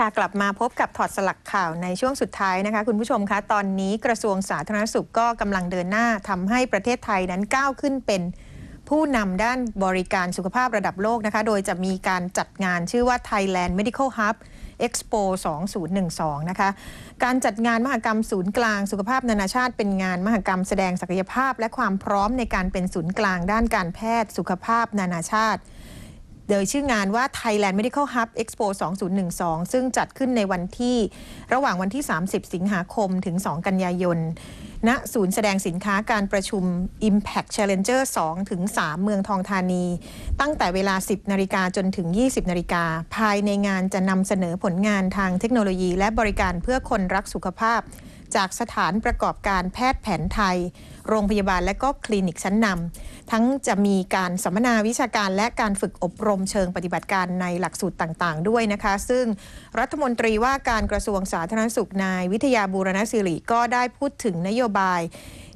ค่ะกลับมาพบกับถอดสลักข่าวในช่วงสุดท้ายนะคะ คุณผู้ชมคะ ตอนนี้กระทรวงสาธารณสุขก็กำลังเดินหน้าทำให้ประเทศไทยนั้นก้าวขึ้นเป็นผู้นำด้านบริการสุขภาพระดับโลกนะคะ โดยจะมีการจัดงานชื่อว่า Thailand Medical Hub Expo 2012 นะคะ การจัดงานมหกรรมศูนย์กลางสุขภาพนานาชาติ เป็นงานมหกรรมแสดงศักยภาพ และความพร้อมในการเป็นศูนย์กลางด้านการแพทย์สุขภาพนานาชาติ โดยชื่องานว่า Thailand Medical Hub Expo 2012 ซึ่งจัดขึ้นในวันที่ระหว่างวันที่ 30 สิงหาคมถึง 2 กันยายน ณ ศูนย์แสดงสินค้าการประชุม Impact Challenger 2 ถึง 3 เมืองทองธานี ตั้งแต่เวลา 10 นาฬิกาจนถึง 20 นาฬิกา ภายในงานจะนำเสนอผลงานทางเทคโนโลยีและบริการเพื่อคนรักสุขภาพ จากสถานประกอบการแพทย์แผนไทย โรงพยาบาลและก็คลินิกชั้นนำทั้งจะมีการสัมมนาวิชาการและการฝึกอบรมเชิงปฏิบัติการในหลักสูตรต่างๆ ด้วยนะคะ ซึ่งรัฐมนตรีว่าการกระทรวงสาธารณสุขนาย วิทยาบูรณศิริก็ได้พูดถึงนโยบาย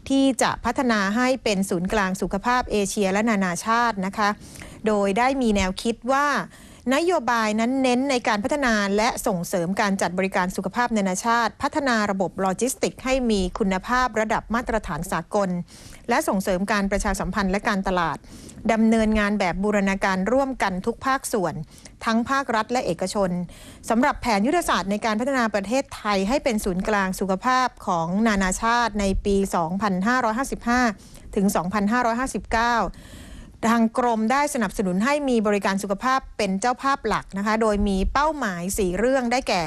ที่จะพัฒนาให้เป็นศูนย์กลางสุขภาพเอเชียและนานาชาตินะคะ โดยได้มีแนวคิดว่า นโยบายนั้นเน้นในการพัฒนาและส่งเสริมการจัดบริการสุขภาพนานาชาติ พัฒนาระบบโลจิสติก ให้มีคุณภาพระดับมาตรฐานสากล และส่งเสริมการประชาสัมพันธ์และการตลาดดำเนินงานแบบบูรณาการร่วมกันทุกภาคส่วน ทั้งภาครัฐและเอกชนสำหรับแผนยุทธศาสตร์ในการพัฒนาประเทศไทยให้เป็นศูนย์กลางสุขภาพของนานาชาติในปี 2555 ถึง 2559 ทางกรมได้สนับสนุนให้มีบริการสุขภาพเป็นเจ้าภาพหลักนะคะ โดยมีเป้าหมาย 4 เรื่องได้แก่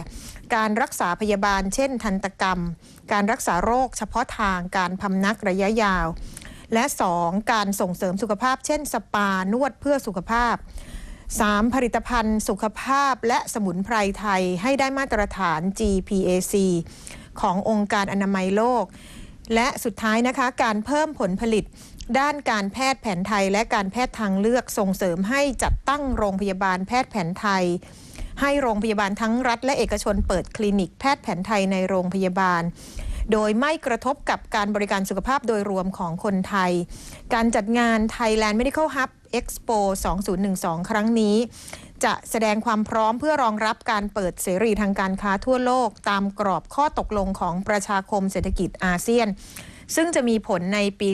การรักษาพยาบาล เช่น ทันตกรรม การรักษาโรค เฉพาะทางการพำนักระยะยาว และ 2. การส่งเสริมสุขภาพ เช่น สปานวดเพื่อสุขภาพ 3. ผลิตภัณฑ์สุขภาพและสมุนไพรไทยให้ได้มาตรฐาน GPAC ขององค์การอนามัยโลก และสุดท้ายนะคะ การเพิ่มผลผลิต ด้านการแพทย์แผนไทยและการแพทย์ทางเลือกส่งเสริมให้จัดตั้งโรงพยาบาลแพทย์แผนไทย ให้โรงพยาบาลทั้งรัฐและเอกชนเปิดคลินิกแพทย์แผนไทยในโรงพยาบาล โดยไม่กระทบกับการบริการสุขภาพโดยรวมของคนไทย การจัดงาน Thailand Medical Hub Expo 2012 ครั้งนี้ จะแสดงความพร้อมเพื่อรองรับการเปิดเสรีทางการค้าทั่วโลก ตามกรอบข้อตกลงของประชาคมเศรษฐกิจอาเซียน ซึ่งจะมีผลในปี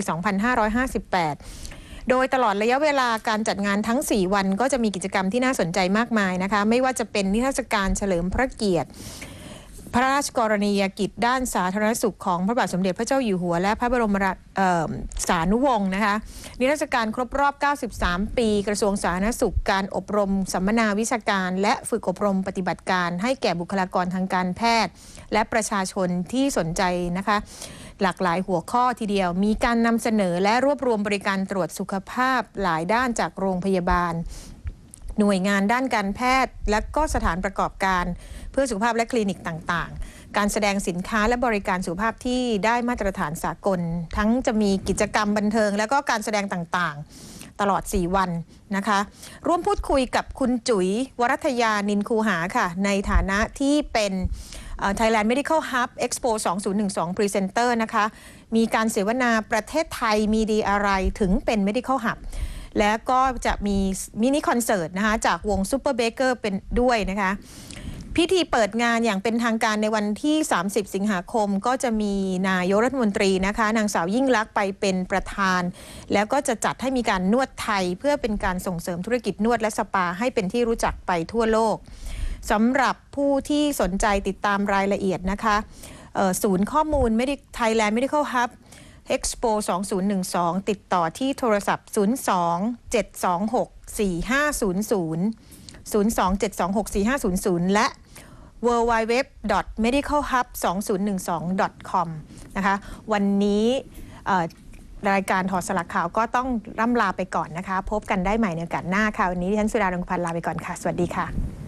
2558โดยตลอดระยะเวลาการจัดงานทั้ง 4 วันก็จะมีกิจกรรมที่น่าสนใจมากมายนะคะ ไม่ว่าจะเป็นนิทรรศการเฉลิมพระเกียรติ พระราชกรณียกิจด้านสาธารณสุขของพระบาทสมเด็จพระเจ้าอยู่หัว และพระบรมราชสานุวงศ์นะคะนิทรรศการครบรอบ 93 ปี กระทรวงสาธารณสุขการอบรม สัมมนาวิชาการ และฝึกอบรมปฏิบัติการ ให้แก่บุคลากรทางการแพทย์ และประชาชนที่สนใจนะคะหลากหลายหัวข้อทีเดียว มีการนำเสนอและรวบรวมบริการตรวจสุขภาพหลายด้านจากโรงพยาบาล หน่วยงานด้านการแพทย์ และก็สถานประกอบการ เพื่อสุขภาพและคลินิกต่างๆ การแสดงสินค้าและบริการสุขภาพที่ได้มาตรฐานสากล ทั้งจะมีกิจกรรมบันเทิง และก็การแสดงต่างๆ ตลอด 4 วันนะคะ ร่วมพูดคุยกับคุณจุ๋ยวรัตยานินคูหาค่ะ ในฐานะที่เป็น Thailand Medical Hub Expo 2012 Presenter นะคะ มีการเสวนาประเทศไทยมีดีอะไรถึงเป็น Medical Hub แล้วก็จะมีมินิคอนเสิร์ตนะคะ จากวง Super Baker เป็นด้วยนะคะ พิธีเปิดงานอย่างเป็นทางการในวันที่ 30 สิงหาคม ก็จะมีนายกรัฐมนตรีนะคะ นางสาวยิ่งลักษณ์ไปเป็นประธาน แล้วก็จะจัดให้มีการนวดไทย เพื่อเป็นการส่งเสริมธุรกิจนวดและสปาให้เป็นที่รู้จักไปทั่วโลกสำหรับผู้ที่สนใจติดตามรายละเอียดนะคะศูนย์ข้อมูล Medic- Thailand Medical Hub Expo 2012 ติดต่อที่โทรศัพท์ 02 726 4500 02-726-4500 และ w w w m e d i c a l h u b 2 0 1 2 com นะคะวันนี้รายการถอดสลักข่าวก็ต้องร่ำลาไปก่อนนะคะ พบกันได้ใหม่ในโอกาสหน้าค่ะ วันนี้ดิฉันสุดารงพันธ์ลาไปก่อนค่ะ สวัสดีค่ะ